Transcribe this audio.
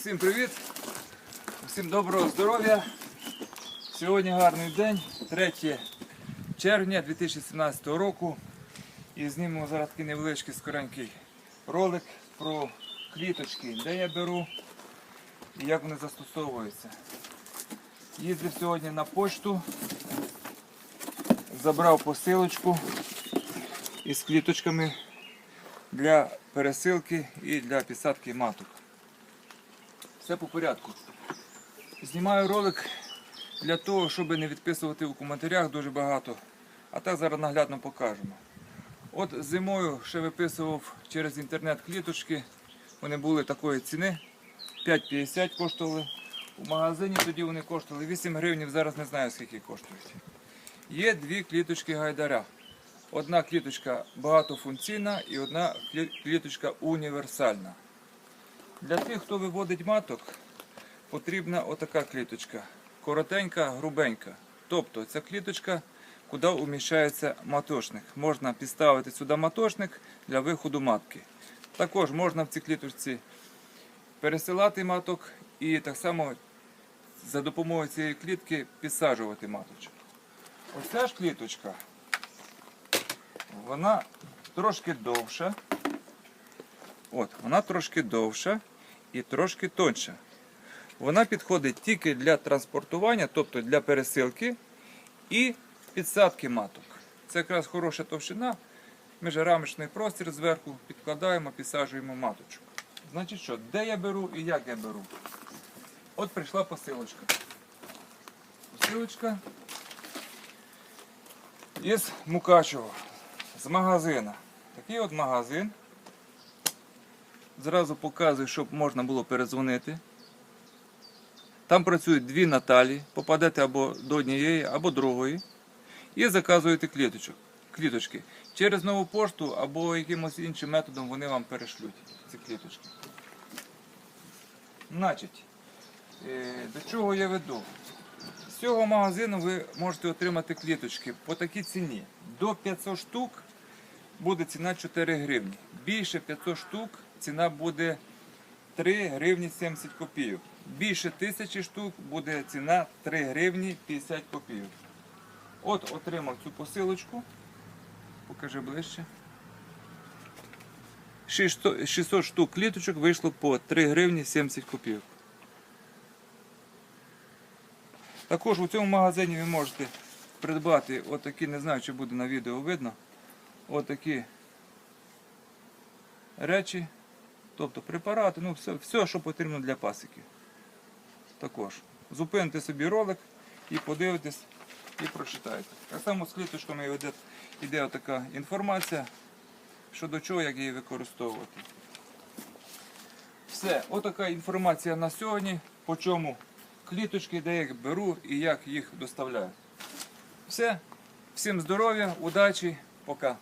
Усім привіт! Усім доброго здоров'я! Сьогодні гарний день, 3 червня 2017 року. І знімемо зараз такий невеличкий скоренький ролик про квіточки, де я беру і як вони застосовуються. Їздив сьогодні на почту, забрав посилочку із квіточками для пересилки і для підсадки маток. Все по порядку. Знімаю ролик для того, щоб не відписувати у коментарях дуже багато. А так зараз наглядно покажемо. От зимою ще виписував через інтернет кліточки. Вони були такої ціни. 5,50 коштували. У магазині тоді вони коштували 8 гривень, зараз не знаю скільки коштують. Є дві кліточки гайдаря. Одна кліточка багатофункційна і одна кліточка універсальна. Для тих, хто виводить маток, потрібна отака кліточка. Коротенька, грубенька. Тобто ця кліточка, куди уміщається матошник. Можна підставити сюди матошник для виходу матки. Також можна в цій кліточці пересилати маток і так само за допомогою цієї клітки підсаджувати маточок. Оця ж кліточка, вона трошки довша. От, вона трошки довша і трошки тонша. Вона підходить тільки для транспортування, тобто для пересилки і підсадки маток. Це якраз хороша товщина. Міжрамочний простір зверху підкладаємо, підсаджуємо маточок. Значить що, де я беру і як я беру? От прийшла посилочка. Посилочка із Мукачева, з магазина. Такий от магазин. Зразу показую, щоб можна було перезвонити. Там працюють дві Наталі, попадете або до однієї, або другої. І заказуєте кліточок, кліточки. Через нову пошту або якимось іншим методом вони вам перешлють ці кліточки. Значить, е, до чого я веду? З цього магазину ви можете отримати кліточки по такій ціні. До 500 штук буде ціна 4 гривні. Більше 500 штук ціна буде 3 гривні 70 копійок. Більше 1000 штук буде ціна 3 гривні 50 копійок. От отримав цю посилочку. Покажи ближче. 600 600 штук кліточок вийшло по 3 гривні 70 копійок. Також у цьому магазині ви можете придбати отакі, не знаю, чи буде на відео видно, отакі речі, тобто препарати, ну все, все, що потрібно для пасіки. Також. Зупините собі ролик і подивитесь і прочитайте. Так само з кліточками йде, йде така інформація щодо чого, як її використовувати. Все, отака інформація на сьогодні, по чому кліточки, де їх беру і як їх доставляю. Все, всім здоров'я, удачі, пока.